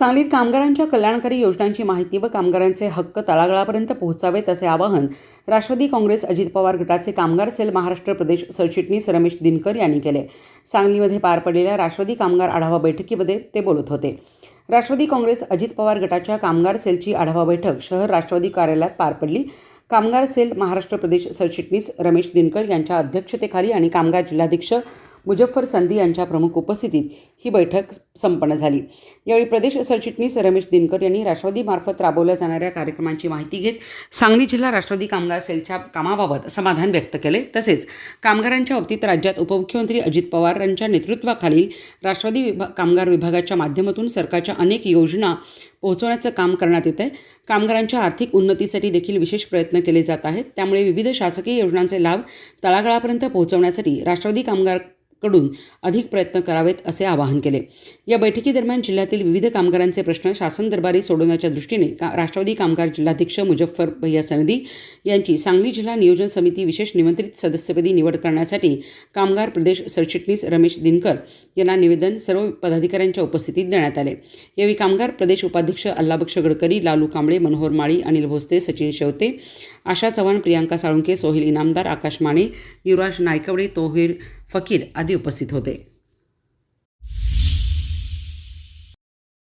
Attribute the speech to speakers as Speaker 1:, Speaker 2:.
Speaker 1: सांगलीत कामगारांच्या कल्याणकारी योजनांची माहिती व कामगारांचे हक्क तळागाळापर्यंत पोहोचावेत असे आवाहन राष्ट्रवादी काँग्रेस अजित पवार गटाचे कामगार सेल महाराष्ट्र प्रदेश सरचिटणीस रमेश दिनकर यांनी केले. सांगलीमध्ये पार पडलेल्या राष्ट्रवादी कामगार आढावा बैठकीमध्ये ते बोलत होते. राष्ट्रवादी काँग्रेस अजित पवार गटाच्या कामगार सेलची आढावा बैठक शहर राष्ट्रवादी कार्यालयात पार पडली. कामगार सेल महाराष्ट्र प्रदेश सरचिटणीस रमेश दिनकर यांच्या अध्यक्षतेखाली आणि कामगार जिल्हाधीक्षक मुजफ्फर संधी यांच्या प्रमुख उपस्थितीत ही बैठक संपन्न झाली. यावेळी प्रदेश सरचिटणीस रमेश दिनकर यांनी राष्ट्रवादीमार्फत राबवल्या जाणाऱ्या कार्यक्रमांची माहिती घेत सांगली जिल्हा राष्ट्रवादी कामगार सेलच्या कामाबाबत समाधान व्यक्त केले. तसेच कामगारांच्या बाबतीत राज्यात उपमुख्यमंत्री अजित पवार यांच्या नेतृत्वाखालील राष्ट्रवादी विभा कामगार विभागाच्या माध्यमातून सरकारच्या अनेक योजना पोहोचवण्याचं काम करण्यात येत आहे कामगारांच्या आर्थिक उन्नतीसाठी देखील विशेष प्रयत्न केले जात आहेत. त्यामुळे विविध शासकीय योजनांचे लाभ तळागाळापर्यंत पोहोचवण्यासाठी राष्ट्रवादी कामगार कडून अधिक प्रयत्न करावेत असे आवाहन केले. या बैठकीदरम्यान जिल्ह्यातील विविध कामगारांचे प्रश्न शासन दरबारी सोडवण्याच्या दृष्टीने का राष्ट्रवादी कामगार जिल्हाध्यक्ष मुजफ्फर भैया सनदी यांची सांगली जिल्हा नियोजन समिती विशेष निमंत्रित सदस्यपदी निवड करण्यासाठी कामगार प्रदेश सरचिटणीस रमेश दिनकर यांना निवेदन सर्व पदाधिकाऱ्यांच्या उपस्थितीत देण्यात आले. यावेळी कामगार प्रदेश उपाध्यक्ष अल्लाबक्ष गडकरी लालू कांबळे मनोहर माळी अनिल भोसते सचिन शेवते आशा चव्हाण प्रियांका साळुंके सोहेल इनामदार आकाश माने युवराज नायकवडे तोहिर फकीर आदी उपस्थित होते.